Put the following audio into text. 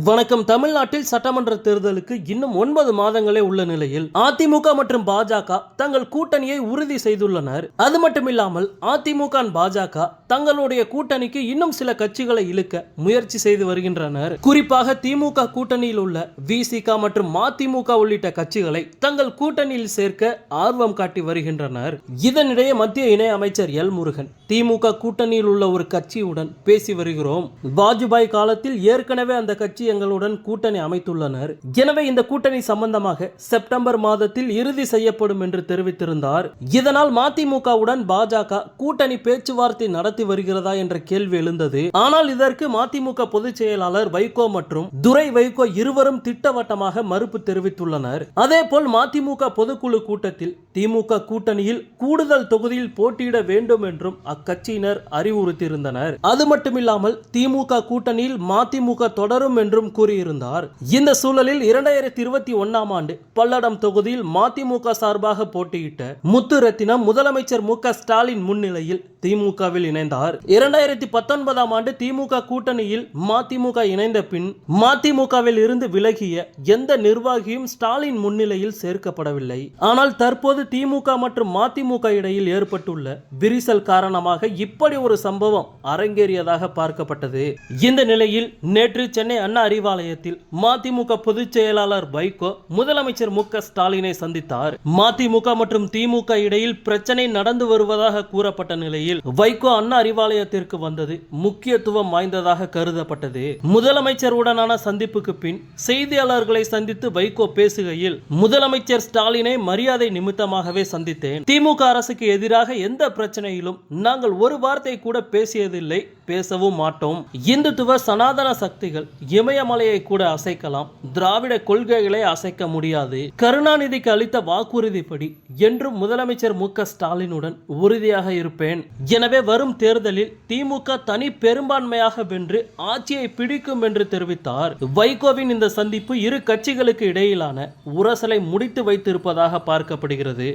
வணக்கம் தமிழ்நாட்டில் சட்டமன்ற தேர்தலுக்கு இன்னும் ஒன்பது மாதங்களே உள்ள நிலையில் அதிமுக மற்றும் பாஜக தங்கள் கூட்டணியை உறுதி செய்துள்ளனர். அது மட்டுமில்லாமல் அதிமுக பாஜக தங்களுடைய கூட்டணிக்கு இன்னும் சில கட்சிகளை இழுக்க முயற்சி செய்து வருகின்றனர். குறிப்பாக திமுக கூட்டணியில் உள்ள விசிக மற்றும் மதிமுக உள்ளிட்ட கட்சிகளை தங்கள் கூட்டணியில் சேர்க்க ஆர்வம் காட்டி வருகின்றனர். இதனிடையே மத்திய இணை அமைச்சர் எல் முருகன் திமுக கூட்டணியில் உள்ள ஒரு கட்சியுடன் பேசி வருகிறோம். வாஜ்பாய் காலத்தில் ஏற்கனவே அந்த கட்சி எங்களுடன் கூட்டணி அமைத்துள்ளனர். எனவே இந்த கூட்டணி சம்பந்தமாக செப்டம்பர் மாதத்தில் இறுதி செய்யப்படும் என்று தெரிவித்திருந்தார். இதனால் மதிமுகவுடன் பாஜக கூட்டணி பேச்சுவார்த்தை நடத்தி வருகிறதா என்ற கேள்வி எழுந்தது. ஆனால் இதற்கு மதிமுக பொதுச் செயலாளர் வைகோ மற்றும் துரை வைகோ இருவரும் திட்டவட்டமாக மறுப்பு தெரிவித்துள்ளனர். அதேபோல் மதிமுக பொதுக்குழு கூட்டத்தில் திமுக கூட்டணியில் கூடுதல் தொகுதியில் போட்டியிட வேண்டும் என்றும் அக்கட்சியினர் அறிவுறுத்தியிருந்தனர். அது மட்டுமில்லாமல் திமுக கூட்டணியில் மதிமுக தொடரும் என்று என்றும் கூறியிருந்தார். இந்த சூழலில் இரண்டாயிரத்தி இருபத்தி ஒன்னாம் ஆண்டு பல்லடம் தொகுதியில் மதிமுக சார்பாக போட்டியிட்ட முத்து ரத்தினம் முதலமைச்சர் மு ஸ்டாலின் முன்னிலையில் திமுகவில் இணைந்தார். இரண்டாயிரத்தி பத்தொன்பதாம் ஆண்டு திமுக கூட்டணியில் மதிமுக இணைந்த பின் மதிமுகவில் இருந்து விலகிய எந்த நிர்வாகியும் ஸ்டாலின் முன்னிலையில் சேர்க்கப்படவில்லை. ஆனால் தற்போது திமுக மற்றும் மதிமுக இடையில் ஏற்பட்டுள்ள விரிசல் காரணமாக இப்படி ஒரு சம்பவம் அரங்கேறியதாக பார்க்கப்பட்டது. இந்த நிலையில் நேற்று சென்னை அண்ணா அறிவாலயத்தில் மதிமுக பொதுச் செயலாளர் வைகோ முதலமைச்சர் மு ஸ்டாலினை சந்தித்தார். மதிமுக மற்றும் திமுக இடையில் பிரச்சனை நடந்து வருவதாக கூறப்பட்ட நிலையில் வைகோ அண்ணா அறிவாலயத்திற்கு வந்தது முக்கியத்துவம் வாய்ந்ததாக கருதப்பட்டது. முதலமைச்சருடனான சந்திப்புக்கு பின் செய்தியாளர்களை சந்தித்து வைகோ பேசுகையில் முதலமைச்சர் ஸ்டாலினை மரியாதை நிமித்தமாகவே சந்தித்தேன். திமுக அரசுக்கு எதிராக எந்த பிரச்சனையிலும் நாங்கள் ஒரு வார்த்தை கூட பேசியதில்லை பேசவும் மாட்டோம். இந்துத்துவ சனாதன சக்திகள் இமயமலையை கூட அசைக்கலாம். திராவிட கொள்கைகளை அசைக்க முடியாது. கருணாநிதிக்கு அளித்த வாக்குறுதிப்படி என்றும் முதலமைச்சர் மு ஸ்டாலினுடன் உறுதியாக இருப்பேன். எனவே வரும் தேர்தலில் திமுக தனி பெரும்பான்மையாக வென்று ஆட்சியை பிடிக்கும் என்று தெரிவித்தார். வைகோவின் இந்த சந்திப்பு இரு கட்சிகளுக்கு இடையிலான உரசலை முடித்து வைத்திருப்பதாக பார்க்கப்படுகிறது.